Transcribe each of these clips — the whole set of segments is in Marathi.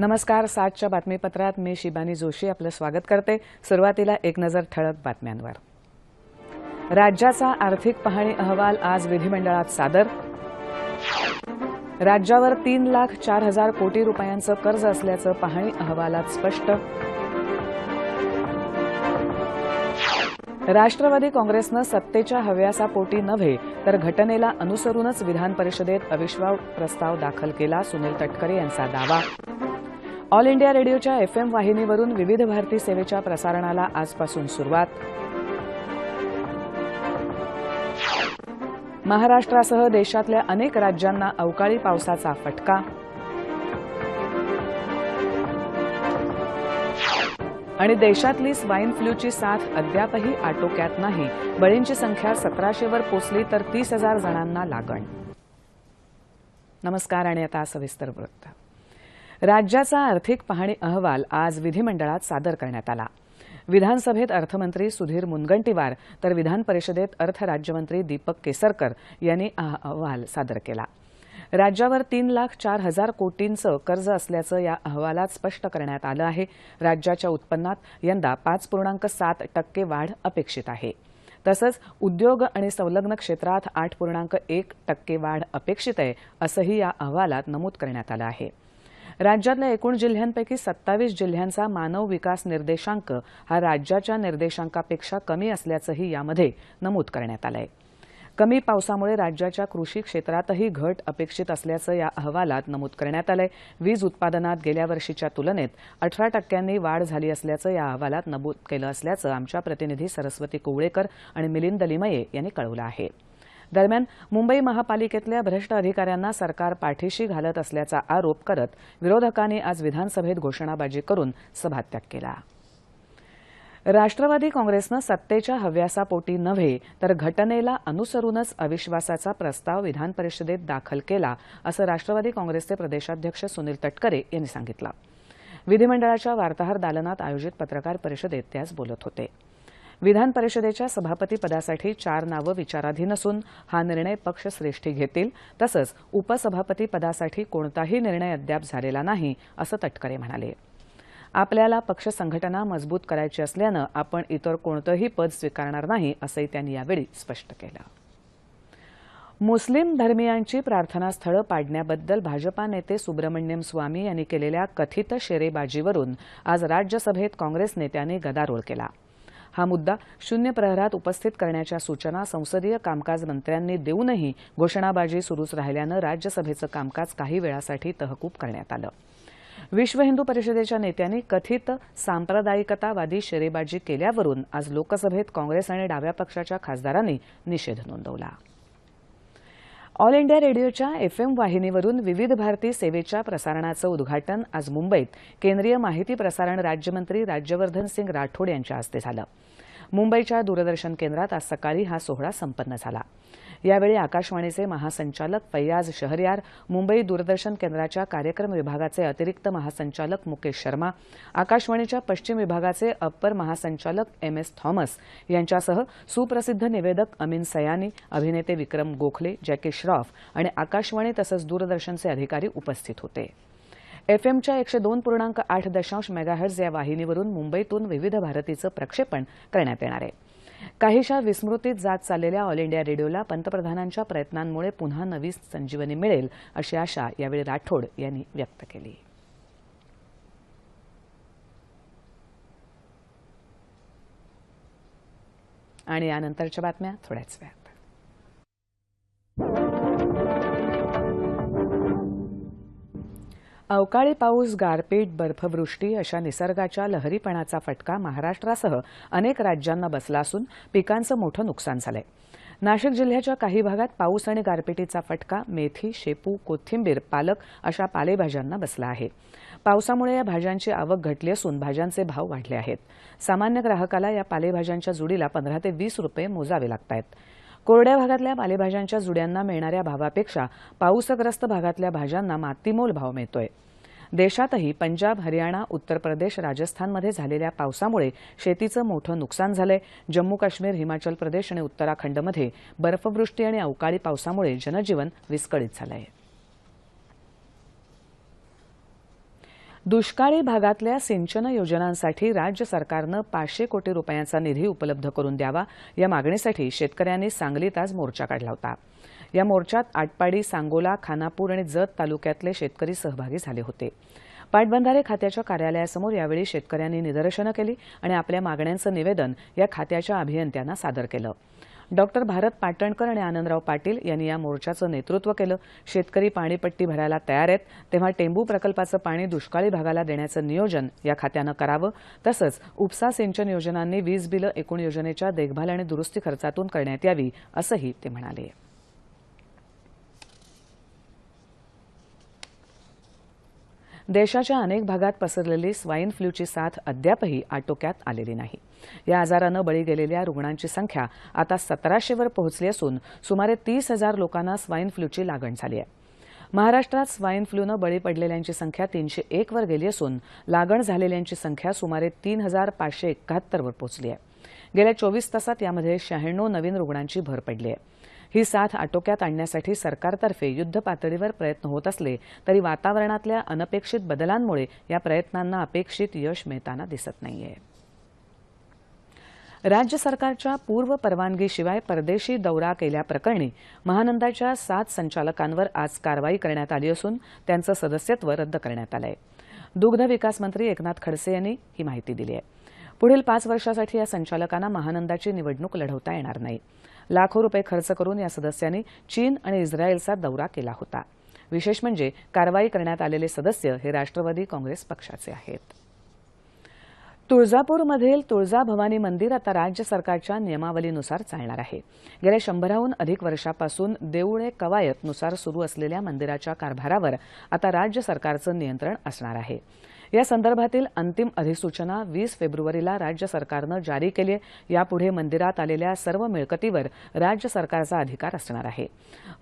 नमस्कार सातच्या बातमीपत्रात मी शिबानी जोशी आपलं स्वागत करते. सुरुवातीला एक नजर ठळक बातम्यांवर. राज्याचा आर्थिक पाहणी अहवाल आज विधिमंडळात सादर. राज्यावर तीन लाख चार हजार कोटी रुपयांचं कर्ज असल्याचं पाहणी अहवालात स्पष्ट. राष्ट्रवादी काँग्रेसनं सत्तेच्या हव्यासापोटी नव्हे तर घटनेला अनुसरूनच विधान परिषदेत अविश्वास प्रस्ताव दाखल केला सुनील तटकरे यांचा दावा. ऑल इंडिया रेडिओच्या एफ एम वाहिनीवरून विविध भारती सेवेच्या प्रसारणाला आजपासून सुरुवात. महाराष्ट्रासह देशातल्या अनेक राज्यांना अवकाळी पावसाचा फटका. आणि देशातली स्वाईन फ्लूची साथ अद्यापही आटोक्यात नाही. बळींची संख्या सतराशेवर पोचली तर तीस हजार जणांना लागण. नमस्कार आणि आता सविस्तर वृत्त. राज्याचा आर्थिक पाहणी अहवाल आज विधिमंडळात सादर करण्यात आला. विधानसभेत अर्थमंत्री सुधीर मुनगंटीवार तर विधान परिषदेत अर्थ राज्यमंत्री दीपक केसरकर यांनी हा अहवाल सादर केला. राज्यावर तीन लाख चार हजार कोटींचं कर्ज असल्याचं या अहवालात स्पष्ट करण्यात आलं आहे. राज्याच्या उत्पन्नात यंदा पाच पूर्णांक सात टक्के वाढ अपेक्षित आहे. तसंच उद्योग आणि संलग्न क्षेत्रात आठ पूर्णांक एक टक्के वाढ अपेक्षित आहे असंही या अहवालात नमूद करण्यात आलं आहे. राज्यातल्या एकूण जिल्ह्यांपैकी सत्तावीस जिल्ह्यांचा मानव विकास निर्देशांक हा राज्याच्या निर्देशांकापेक्षा कमी असल्याचंही यामध्ये नमूद करण्यात आलं आहे कमी पावसामुळे राज्याच्या कृषी क्षेत्रातही घट अपेक्षित असल्याचं या अहवालात नमूद करण्यात आलंय. वीज उत्पादनात गेल्या वर्षीच्या तुलनेत अठरा टक्क्यांनी वाढ झाली असल्याचं या अहवालात नमूद केलं असल्याचं आमच्या प्रतिनिधी सरस्वती कुवळेकर आणि मिलिंद लिमये यांनी कळवलं आहे. दरम्यान मुंबई महापालिकेतल्या भ्रष्ट अधिकाऱ्यांना सरकार पाठीशी घालत असल्याचा आरोप करत विरोधकांनी आज विधानसभेत घोषणाबाजी करून सभात्याग केला. राष्ट्रवादी काँग्रेसनं सत्तेच्या हव्यासापोटी नव्हे तर घटनेला अनुसरूनच अविश्वासाचा प्रस्ताव विधान परिषदेत दाखल केला असं राष्ट्रवादी काँग्रेसचे प्रदेशाध्यक्ष सुनील तटकरे यांनी सांगितलं. विधिमंडळाच्या वार्ताहर दालनात आयोजित पत्रकार परिषदेत ते आज बोलत होते. विधान परिषदेच्या सभापतीपदासाठी चार नावं विचाराधीन असून हा निर्णय पक्षश्रेष्ठी घेतील. तसंच उपसभापतीपदासाठी कोणताही निर्णय अद्याप झालेला नाही असं तटकरे म्हणाले. आपल्याला पक्ष संघटना मजबूत करायची असल्यानं आपण इतर कोणतंही पद स्वीकारणार नाही असंही त्यांनी यावेळी स्पष्ट केलं. मुस्लिम धर्मियांची प्रार्थनास्थळं पाडण्याबद्दल भाजपा नेते सुब्रमण्यम स्वामी यांनी केलेल्या कथित शेरेबाजीवरून आज राज्यसभेत काँग्रेस नेत्यांनी गदारोळ केला. हा मुद्दा शून्य प्रहरात उपस्थित करण्याच्या सूचना संसदीय कामकाज मंत्र्यांनी देऊनही घोषणाबाजी सुरूच राहिल्यानं राज्यसभेचं कामकाज काही वेळासाठी तहकूब करण्यात आलं. विश्व हिंदू परिषदेच्या नेत्यांनी कथित सांप्रदायिकतावादी शेरेबाजी केल्यावरून आज लोकसभेत काँग्रेस आणि डाव्या पक्षाच्या खासदारांनी निषेध नोंदवला. ऑल इंडिया रेडिओच्या एफ एम वाहिनीवरून विविध भारती सेवेच्या प्रसारणाचं उद्घाटन आज मुंबईत केंद्रीय माहिती प्रसारण राज्यमंत्री राज्यवर्धन सिंग राठोड यांच्या हस्ते झालं. मुंबईच्या दूरदर्शन केंद्रात आज सकाळी हा सोहळा संपन्न झाला. यावेळी आकाशवाणीचे महासंचालक फैयाज शहरयार मुंबई दूरदर्शन केंद्राच्या कार्यक्रम विभागाचे अतिरिक्त महासंचालक मुकेश शर्मा आकाशवाणीच्या पश्चिम विभागाचे अप्पर महासंचालक एम एस थॉमस यांच्यासह सुप्रसिद्ध निवेदक अमीन सयानी अभिनेते विक्रम गोखले जॅकी श्रॉफ आणि आकाशवाणी तसंच दूरदर्शनचे अधिकारी उपस्थित होते. एफएमच्या एकशे दोन पूर्णांक आठ दशांश मेगाहर्ज या वाहिनीवरून मुंबईतून विविध भारतीचं प्रक्षेपण करण्यात येणार आहे. काहीशा विस्मृतीत जात चाललेल्या ऑल इंडिया रेडिओला पंतप्रधानांच्या प्रयत्नांमुळे पुन्हा नवी संजीवनी मिळेल अशी आशा यावेळी राठोड यांनी व्यक्त केली. आणि यानंतरच्या बातम्या थोड्याच वेळात. अवकाळी पाऊस गारपीट बर्फवृष्टी अशा निसर्गाच्या लहरीपणाचा फटका महाराष्ट्रासह अनेक राज्यांना बसला असून पिकांचं मोठं नुकसान झालंय. नाशिक जिल्ह्याच्या काही भागात पाऊस आणि गारपिटीचा फटका मेथी शेपू कोथिंबीर पालक अशा पालेभाज्यांना बसला आहे. पावसामुळे या भाज्यांची आवक घटली असून भाज्यांचे भाव वाढले आहेत. सामान्य ग्राहकाला या पालेभाज्यांच्या जुडीला पंधरा ते वीस रुपये मोजावे लागत आहेत कोरड्या भागातल्या पालेभाज्यांच्या जुड्यांना मिळणाऱ्या भावापेक्षा पाऊसग्रस्त भागातल्या भाज्यांना मातीमोल भाव मिळतोय. देशातही पंजाब हरियाणा उत्तर प्रदेश राजस्थानमध्ये झालेल्या पावसामुळे शेतीचं मोठं नुकसान झालंय. जम्मू काश्मीर हिमाचल प्रदेश आणि उत्तराखंडमध्ये बर्फवृष्टी आणि अवकाळी पावसामुळे जनजीवन विस्कळीत झालं आहे दुष्काळी भागातल्या सिंचन योजनांसाठी राज्य सरकारनं पाचशे कोटी रुपयांचा निधी उपलब्ध करून द्यावा या मागणीसाठी शेतकऱ्यांनी सांगलीत आज मोर्चा काढला होता. या मोर्चात आटपाडी सांगोला खानापूर आणि जत तालुक्यातले शेतकरी सहभागी झाले होते. पाटबंधारे खात्याच्या कार्यालयासमोर यावेळी शेतकऱ्यांनी निदर्शनं केली आणि आपल्या मागण्यांचं निवेदन या खात्याच्या अभियंत्यांना सादर केलं. डॉक्टर भारत पाटणकर आणि आनंदराव पाटील यांनी या मोर्चाचं नेतृत्व केलं. शेतकरी पाणीपट्टी भरायला तयार आहेत. तेव्हा टेंबू प्रकल्पाचं पाणी दुष्काळी भागाला देण्याचं नियोजन या खात्यानं करावं. तसंच उपसा सिंचन योजनांनी वीज बिलं एकूण योजनेच्या देखभाल आणि दुरुस्ती खर्चातून करण्यात यावी असंही ते म्हणाले. देशाच्या अनेक भागात पसरलेली स्वाईन फ्लूची साथ अद्यापही आटोक्यात आलेली नाही. या आजारानं बळी गेलेल्या रुग्णांची संख्या आता सतराशेवर पोहोचली असून सुमारे तीस हजार लोकांना स्वाईन फ्लूची लागण झाली आहे. महाराष्ट्रात स्वाईन फ्लूनं बळी पडलेल्यांची संख्या तीनशे एकवर गेली असून लागण झालेल्यांची संख्या सुमारे तीन हजार पाचशे एकाहत्तरवर पोहोचली आहे. गेल्या चोवीस तासात यामध्ये शहाण्णव नवीन रुग्णांची भर पडली आहे. ही साथ आटोक्यात आणण्यासाठी सरकारतर्फे युद्ध पातळीवर प्रयत्न होत असले तरी वातावरणातल्या अनपेक्षित बदलांमुळे या प्रयत्नांना अपेक्षित यश मिळताना दिसत नाहीये. राज्य सरकारच्या पूर्व परवानगीशिवाय परदेशी दौरा केल्याप्रकरणी महानंदाच्या सात संचालकांवर आज कारवाई करण्यात आली असून त्यांचं सदस्यत्व रद्द करण्यात आलं आहे दुग्ध विकास मंत्री एकनाथ खडसे यांनी ही माहिती दिली आहे. पुढील पाच वर्षासाठी या संचालकांना महानंदाची निवडणूक लढवता येणार नाही. लाखो रुपये खर्च करून या सदस्यांनी चीन आणि इस्रायलचा दौरा केला होता. विशेष म्हणजे कारवाई करण्यात आलेले सदस्य हे राष्ट्रवादी काँग्रेस पक्षाचे आहेत. तुळजापूरमधील तुळजाभवानी मंदिर आता राज्य सरकारच्या नियमावलीनुसार चालणार आहे. गेल्या शंभराहून अधिक वर्षापासून देऊळे कवायतनुसार सुरू असलेल्या मंदिराच्या कारभारावर आता राज्य सरकारचं नियंत्रण असणार आहे. या संदर्भातील अंतिम अधिसूचना वीस फेब्रुवारीला राज्य सरकारनं जारी केली आहे. यापुढे मंदिरात आलेल्या सर्व मिळकतीवर राज्य सरकारचा अधिकार असणार आहे.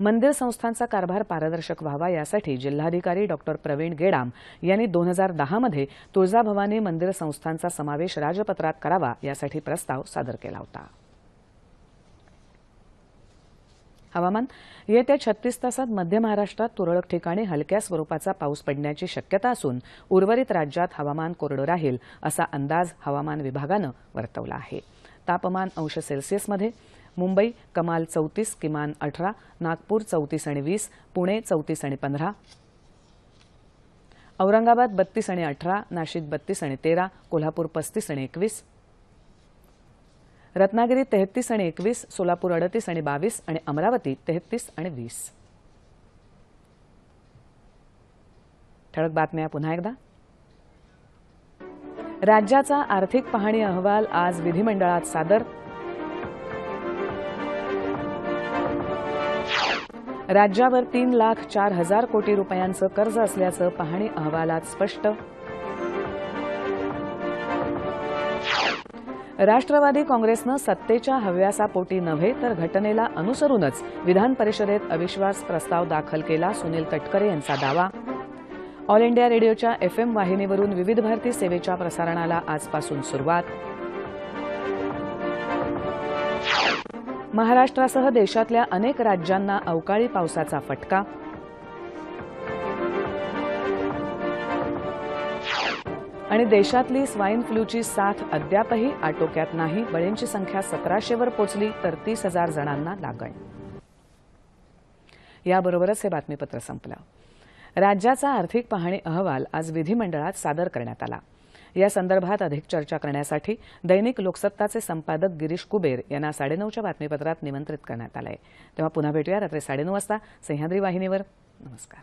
मंदिर संस्थांचा कारभार पारदर्शक व्हावा यासाठी जिल्हाधिकारी डॉक्टर प्रवीण गेडाम यांनी दोन हजार दहामध्ये तुळजाभवानी मंदिर संस्थांचा समावेश राजपत्रात करावा यासाठी प्रस्ताव सादर केला होता. हवामान. येत्या छत्तीस तासात मध्य महाराष्ट्रात तुरळक ठिकाणी हलक्या स्वरूपाचा पाऊस पडण्याची शक्यता असून उर्वरित राज्यात हवामान कोरडं राहील असा अंदाज हवामान विभागानं वर्तवला आहे. तापमान अंश सेल्सिअसमध्ये मुंबई कमाल चौतीस किमान अठरा नागपूर चौतीस आणि वीस पुणे चौतीस आणि पंधरा औरंगाबाद बत्तीस आणि अठरा नाशिक बत्तीस आणि तेरा कोल्हापूर पस्तीस आणि एकवीस रत्नागिरी तेहतीस आणि एकवीस सोलापूर अडतीस आणि बावीस आणि अमरावती तेहतीस आणि वीस. ठळक बातम्या पुन्हा एकदा. राज्याचा आर्थिक पाहणी अहवाल आज विधिमंडळात सादर. राज्यावर तीन लाख चार हजार कोटी रुपयांचं कर्ज असल्याचं पाहणी अहवालात स्पष्ट. राष्ट्रवादी काँग्रेसनं सत्तेच्या हव्यासापोटी नव्हे तर घटनेला अनुसरूनच विधान परिषदेत अविश्वास प्रस्ताव दाखल केला सुनील तटकरे यांचा दावा. ऑल इंडिया रेडिओच्या एफएम वाहिनीवरून विविध भारती सेवेच्या प्रसारणाला आजपासून सुरुवात. महाराष्ट्रासह देशातल्या अनेक राज्यांना अवकाळी पावसाचा फटका. आणि देशातली स्वाईन फ्लूची साथ अद्यापही आटोक्यात नाही. बळींची संख्या सतराशेवर पोचली तर तीस हजार जणांना लागण. याबरोबरच हे बातमीपत्र संपलं. राज्याचा आर्थिक पाहणी अहवाल आज विधिमंडळात सादर करण्यात आला. या संदर्भात अधिक चर्चा करण्यासाठी दैनिक लोकसत्ताचे संपादक गिरीश कुबेर यांना साडेनऊच्या बातमीपत्रात निमंत्रित करण्यात आलं आहे तेव्हा पुन्हा भेटूया रात्री साडेनऊ वाजता. सह्याद्री वाहिनीवर. नमस्कार.